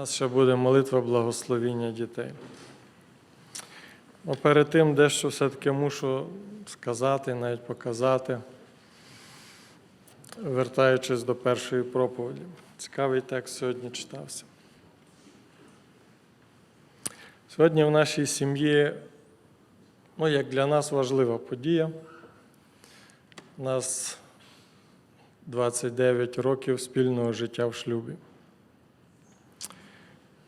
нас ще буде молитва благословіння дітей. Ну, перед тим дещо все-таки мушу сказати, навіть показати, вертаючись до першої проповіді. Цікавий текст сьогодні читався. Сьогодні в нашій сім'ї, ну, як для нас важлива подія. У нас 29 років спільного життя в шлюбі.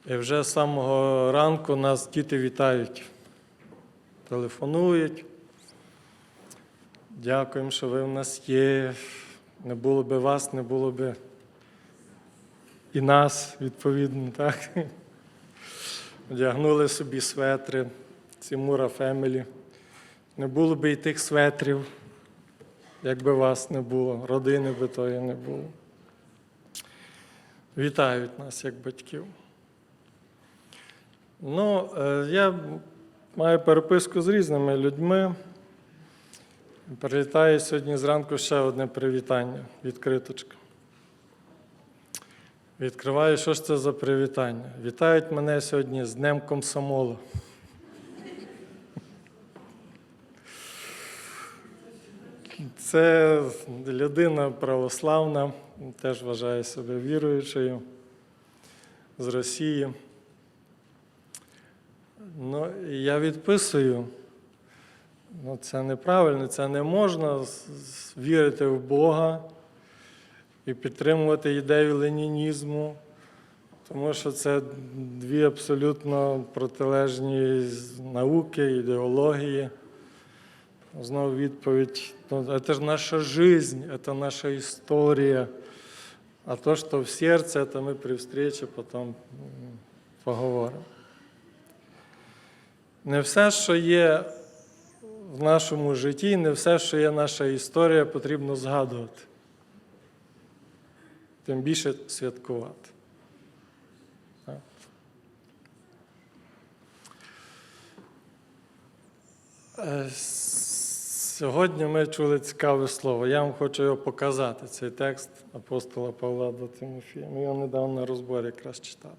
І вже з самого ранку нас діти вітають, телефонують. Дякуємо, що ви в нас є. Не було би вас, не було би і нас, відповідно, так? Одягнули собі светри, Цімура Фемелі. Не було би і тих светрів, якби вас не було, родини би тої не було. Вітають нас як батьків. Ну, е, я маю переписку з різними людьми. Прилітає сьогодні зранку ще одне привітання, відкриточка. Відкриваю, що ж це за привітання. Вітають мене сьогодні з Днем комсомола. Це людина православна, теж вважає себе віруючою з Росії. Ну, я відписую. Ну, це неправильно, це не можна вірити в Бога і підтримувати ідею ленінізму, тому що це дві абсолютно протилежні науки, ідеології. Знову відповідь: ну, це ж наша жизнь, це наша історія. А то, що в серці, це ми при встречі потім поговоримо. Не все, що є в нашому житті, не все, що є наша історія, потрібно згадувати. Тим більше святкувати. Сьогодні ми чули цікаве слово. Я вам хочу його показати, цей текст апостола Павла до Тимофія. Ми його недавно на розборі якраз читали.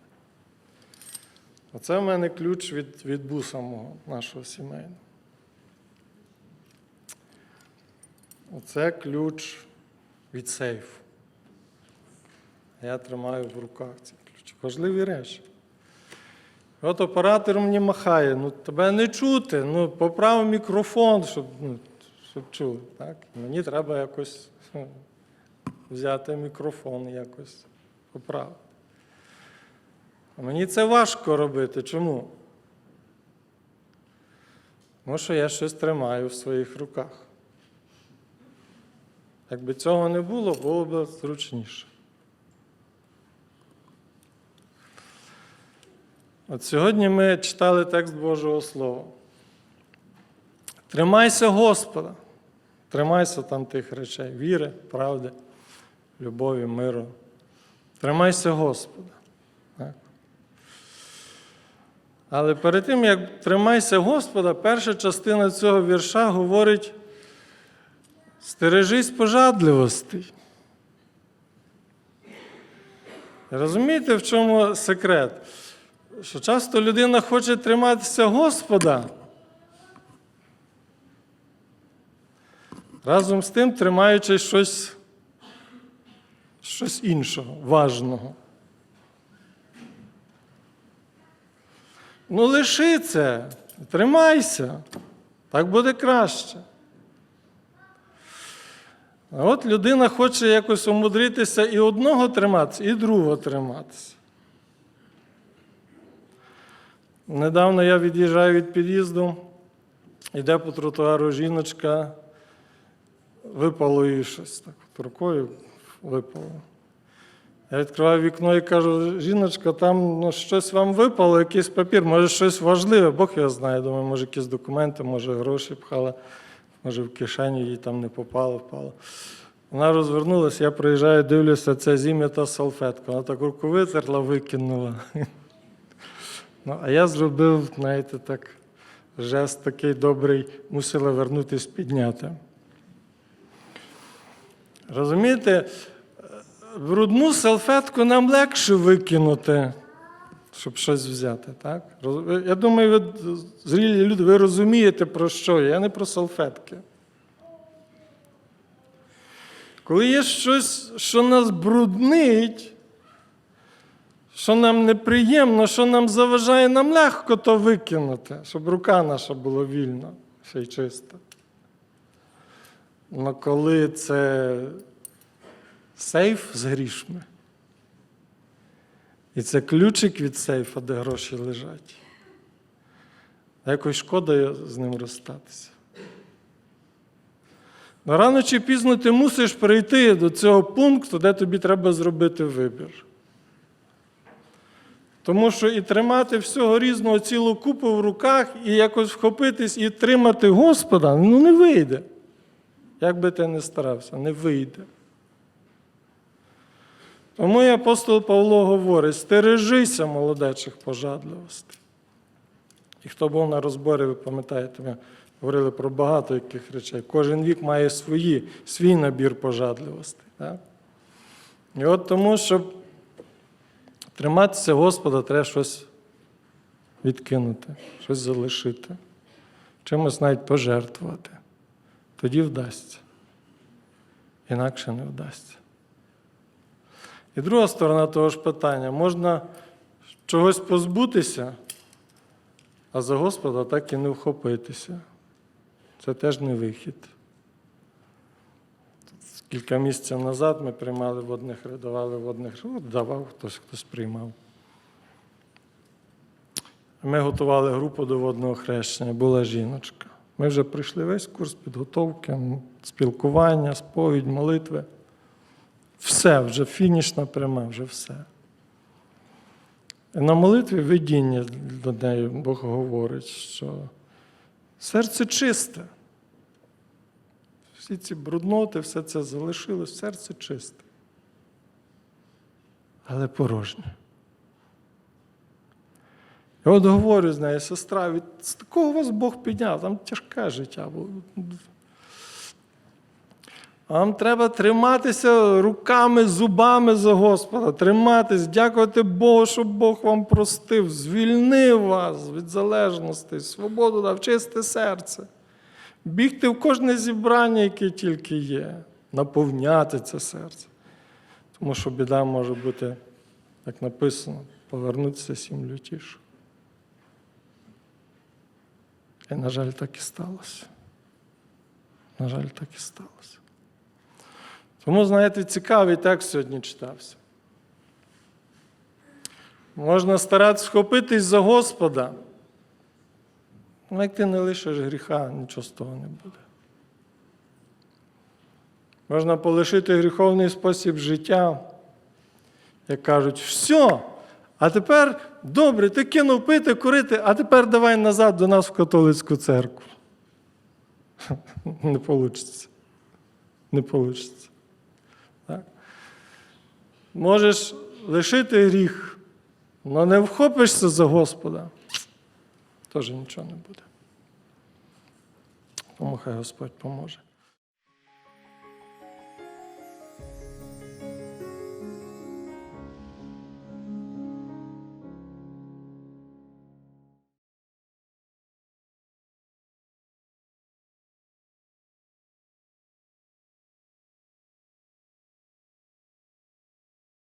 Оце в мене ключ від, від буса мого, нашого сімейного. Оце ключ від сейфу. Я тримаю в руках цей ключ. Важливі речі. От оператор мені махає, ну тебе не чути, ну поправ мікрофон, щоб, ну, щоб чули. Так? Мені треба якось ну, взяти мікрофон якось поправити. Мені це важко робити. Чому? Тому що я щось тримаю в своїх руках. Якби цього не було, було б зручніше. От сьогодні ми читали текст Божого Слова. Тримайся Господа, тримайся там тих речей віри, правди, любові, миру. Тримайся Господа. Так? Але перед тим, як тримайся Господа, перша частина цього вірша говорить: стережись пожадливостей. Розумієте, в чому секрет? Що часто людина хоче триматися Господа. Разом з тим тримаючи щось, щось іншого, важного. Ну, лиши це, тримайся, так буде краще. А от людина хоче якось умудритися і одного триматися, і другого триматися. Недавно я від'їжджаю від під'їзду, йде по тротуару жіночка, випало їй щось так, рукою випало. Я відкриваю вікно і кажу, жіночка, там ну, щось вам випало, якийсь папір, може щось важливе, Бог його знає. Думаю, може якісь документи, може гроші пхала, може в кишені їй там не попало, впало. Вона розвернулася, я приїжджаю, дивлюся, це зім'ята салфетка. Вона так руку витерла, викинула. Ну, а я зробив, знаєте, так, жест такий добрий, мусила вернутись підняти. Розумієте, брудну салфетку нам легше викинути, щоб щось взяти. Так? Я думаю, ви зрілі люди, ви розумієте, про що я, не про салфетки. Коли є щось, що нас бруднить, що нам неприємно, що нам заважає, нам легко то викинути, щоб рука наша була вільна, ще й чиста. Але коли це сейф з грішми, і це ключик від сейфа, де гроші лежать, якось шкода з ним розстатися. Но рано чи пізно ти мусиш прийти до цього пункту, де тобі треба зробити вибір. Тому що і тримати всього різного цілу купу в руках, і якось вхопитись і тримати Господа, ну не вийде. Як би ти не старався, не вийде. Тому і апостол Павло говорить: стережися молодечих пожадливостей. І хто був на розборі, ви пам'ятаєте, ми говорили про багато яких речей. Кожен вік має свої, свій набір пожадливостей. Так? І от тому, щоб триматися Господа, треба щось відкинути, щось залишити, чимось навіть пожертвувати. Тоді вдасться. Інакше не вдасться. І друга сторона того ж питання: можна чогось позбутися, а за Господа так і не вхопитися. Це теж не вихід. Кілька місяців назад ми приймали водних, давали водних, ну, давав хтось, хтось приймав. Ми готували групу до водного хрещення, була жіночка. Ми вже пройшли весь курс підготовки, спілкування, сповідь, молитви. Все, вже фінішна пряма, вже все. І на молитві видіння до неї Бог говорить, що серце чисте. Всі ці брудноти, все це залишилось, серце чисте. Але порожнє. І от говорю з нею, сестра, від такого вас Бог підняв, там тяжке життя було. Вам треба триматися руками, зубами за Господа, триматись, дякувати Богу, що Бог вам простив, звільнив вас від залежностей, свободу дав, чисте серце. Бігти в кожне зібрання, яке тільки є, наповняти це серце. Тому що біда може бути, як написано, повернутися сім лютіш. І, на жаль, так і сталося. На жаль, так і сталося. Тому, знаєте, цікавий текст сьогодні читався. Можна старатися схопитись за Господа. Ну, як ти не лишиш гріха, нічого з того не буде. Можна полишити гріховний спосіб життя, як кажуть, все, а тепер добре, ти кинув пити, курити, а тепер давай назад до нас в католицьку церкву. Не вийде. Не вийде. Так? Можеш лишити гріх, але не вхопишся за Господа, теж нічого не буде. Тому хай Господь поможе.